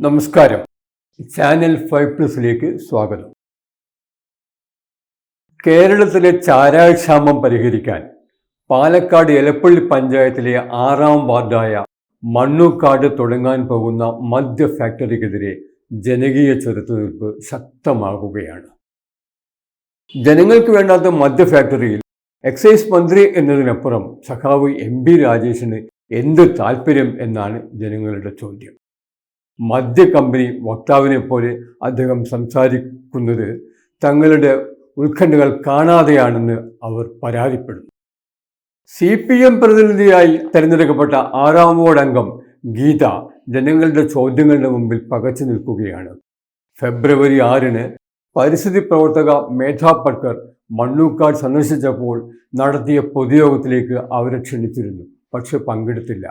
നമസ്കാരം. Channel five പ്ലസിലേക്ക് സ്വാഗതം. കേരളത്തിലെ ചാരാക്ഷാമം പരിഹരിക്കാൻ പാലക്കാട് എലപ്പള്ളി പഞ്ചായത്തിലെ ആറാം വാർഡായ മണ്ണൂക്കാട് തുടങ്ങാൻ പോകുന്ന മദ്യ ഫാക്ടറിക്കെതിരെ ജനകീയ ചെറുത്തുനിൽപ്പ് ശക്തമാകുകയാണ്. ജനങ്ങൾക്ക് വേണ്ടാത്ത മദ്യ ഫാക്ടറിയിൽ എക്സൈസ് മന്ത്രി എന്നതിനപ്പുറം സഖാവ് എം ബി രാജേഷിന് എന്ത് താല്പര്യം എന്നാണ് ജനങ്ങളുടെ ചോദ്യം. മദ്യ കമ്പനി വക്താവിനെ പോലെ അദ്ദേഹം സംസാരിക്കുന്നത് തങ്ങളുടെ ഉത്കണ്ഠകൾ കാണാതെയാണെന്ന് അവർ പരാതിപ്പെടുന്നു. സി പി എം പ്രതിനിധിയായി തെരഞ്ഞെടുക്കപ്പെട്ട ആറാം വാർഡ് അംഗം ഗീത ജനങ്ങളുടെ ചോദ്യങ്ങളുടെ മുമ്പിൽ പകച്ചു നിൽക്കുകയാണ്. ഫെബ്രുവരി ആറിന് പരിസ്ഥിതി പ്രവർത്തക മേധാ പട്കർ മണ്ണൂക്കാട് സന്ദർശിച്ചപ്പോൾ നടത്തിയ പൊതുയോഗത്തിലേക്ക് അവരെ ക്ഷണിച്ചിരുന്നു പക്ഷെ പങ്കെടുത്തില്ല.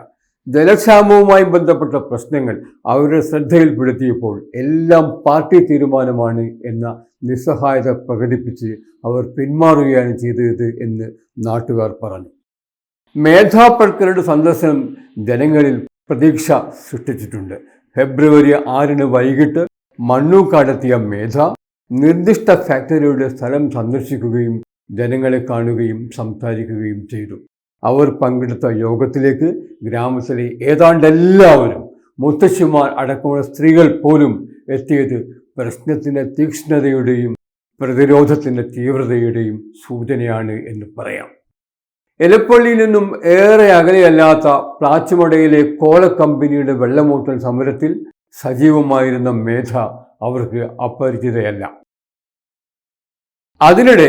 ജലക്ഷാമവുമായി ബന്ധപ്പെട്ട പ്രശ്നങ്ങൾ അവരുടെ ശ്രദ്ധയിൽപ്പെടുത്തിയപ്പോൾ എല്ലാം പാർട്ടി തീരുമാനമാണ് എന്ന നിസ്സഹായത പ്രകടിപ്പിച്ച് അവർ പിന്മാറുകയാണ് ചെയ്തത് എന്ന് നാട്ടുകാർ പറഞ്ഞു. മേധാ പട്കറുടെ സന്ദർശനം ജനങ്ങളിൽ പ്രതീക്ഷ സൃഷ്ടിച്ചിട്ടുണ്ട്. ഫെബ്രുവരി ആറിന് വൈകിട്ട് മണ്ണൂക്കാടെത്തിയ മേധ നിർദ്ദിഷ്ട ഫാക്ടറിയുടെ സ്ഥലം സന്ദർശിക്കുകയും ജനങ്ങളെ കാണുകയും സംസാരിക്കുകയും ചെയ്തു. അവർ പങ്കെടുത്ത യോഗത്തിലേക്ക് ഗ്രാമത്തിലെ ഏതാണ്ട് എല്ലാവരും മുത്തശ്ശിമാർ അടക്കമുള്ള സ്ത്രീകൾ പോലും എത്തിയത് പ്രശ്നത്തിന്റെ തീക്ഷ്ണതയുടെയും പ്രതിരോധത്തിന്റെ തീവ്രതയുടെയും സൂചനയാണ് എന്ന് പറയാം. എലപ്പള്ളിയിൽ നിന്നും ഏറെ അകലെയല്ലാത്ത പ്ലാച്ചുമടയിലെ കോള കമ്പനിയുടെ വെള്ളമൂട്ടൽ സമരത്തിൽ സജീവമായിരുന്ന മേധ അവർക്ക് അപരിചിതയല്ല. അതിനിടെ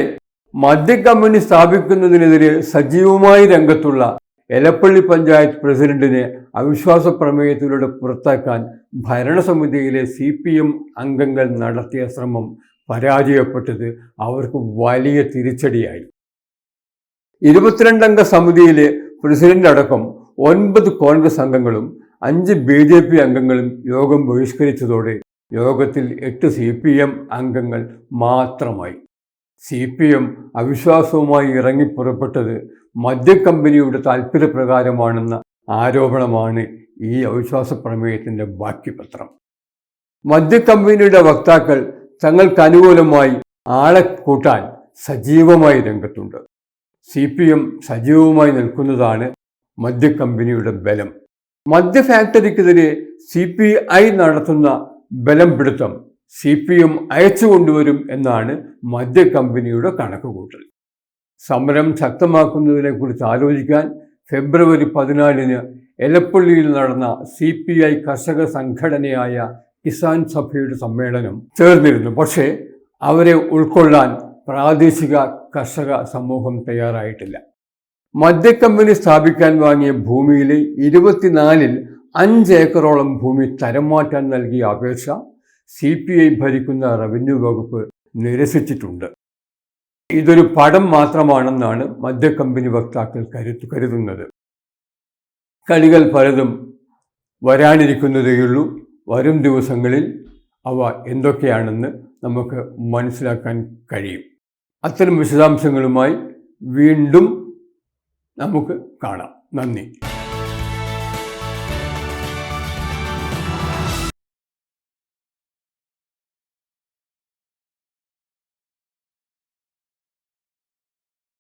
മദ്യക്കമ്പനി സ്ഥാപിക്കുന്നതിനെതിരെ സജീവമായി രംഗത്തുള്ള എലപ്പള്ളി പഞ്ചായത്ത് പ്രസിഡന്റിനെ അവിശ്വാസ പ്രമേയത്തിലൂടെ പുറത്താക്കാൻ ഭരണസമിതിയിലെ സി പി എം അംഗങ്ങൾ നടത്തിയ ശ്രമം പരാജയപ്പെട്ടത് അവർക്ക് വലിയ തിരിച്ചടിയായി. ഇരുപത്തിരണ്ടംഗ സമിതിയിലെ പ്രസിഡന്റ് അടക്കം ഒൻപത് കോൺഗ്രസ് അംഗങ്ങളും അഞ്ച് ബി ജെ പി അംഗങ്ങളും യോഗം ബഹിഷ്കരിച്ചതോടെ യോഗത്തിൽ എട്ട് സി പി എം അംഗങ്ങൾ മാത്രമായി. സി പി എം അവിശ്വാസവുമായി ഇറങ്ങി പുറപ്പെട്ടത് മദ്യക്കമ്പനിയുടെ താൽപ്പര്യപ്രകാരമാണെന്ന ആരോപണമാണ് ഈ അവിശ്വാസ പ്രമേയത്തിന്റെ ബാക്കി പത്രം മദ്യക്കമ്പനിയുടെ വക്താക്കൾ തങ്ങൾക്ക് അനുകൂലമായി ആളെ കൂട്ടാൻ സജീവമായി രംഗത്തുണ്ട്. സി പി എം സജീവമായി നിൽക്കുന്നതാണ് മദ്യക്കമ്പനിയുടെ ബലം. മദ്യ ഫാക്ടറിക്കെതിരെ സി പി ഐ നടത്തുന്ന ബലം പിടുത്തം സി പി എം അയച്ചു കൊണ്ടുവരും എന്നാണ് മദ്യ കമ്പനിയുടെ കണക്കുകൂട്ടൽ. സമരം ശക്തമാക്കുന്നതിനെക്കുറിച്ച് ആലോചിക്കാൻ ഫെബ്രുവരി പതിനാലിന് എലപ്പള്ളിയിൽ നടന്ന സി പി ഐ കർഷക സംഘടനയായ കിസാൻ സഭയുടെ സമ്മേളനം ചേർന്നിരുന്നു. പക്ഷേ അവരെ ഉൾക്കൊള്ളാൻ പ്രാദേശിക കർഷക സമൂഹം തയ്യാറായിട്ടില്ല. മദ്യക്കമ്പനി സ്ഥാപിക്കാൻ വാങ്ങിയ ഭൂമിയിലെ ഇരുപത്തിനാലിൽ അഞ്ച് ഏക്കറോളം ഭൂമി തരം മാറ്റാൻ നൽകിയ അപേക്ഷ സി പി ഐ ഭരിക്കുന്ന റവന്യൂ വകുപ്പ് നിരസിച്ചിട്ടുണ്ട്. ഇതൊരു പടം മാത്രമാണെന്നാണ് മദ്യക്കമ്പനി വക്താക്കൾ കരുത്തു കരുതുന്നത്. കളികൾ പലതും വരാനിരിക്കുന്നതേയുള്ളൂ. വരും ദിവസങ്ങളിൽ അവ എന്തൊക്കെയാണെന്ന് നമുക്ക് മനസ്സിലാക്കാൻ കഴിയും. അത്തരം വിശദാംശങ്ങളുമായി വീണ്ടും നമുക്ക് കാണാം. നന്ദി.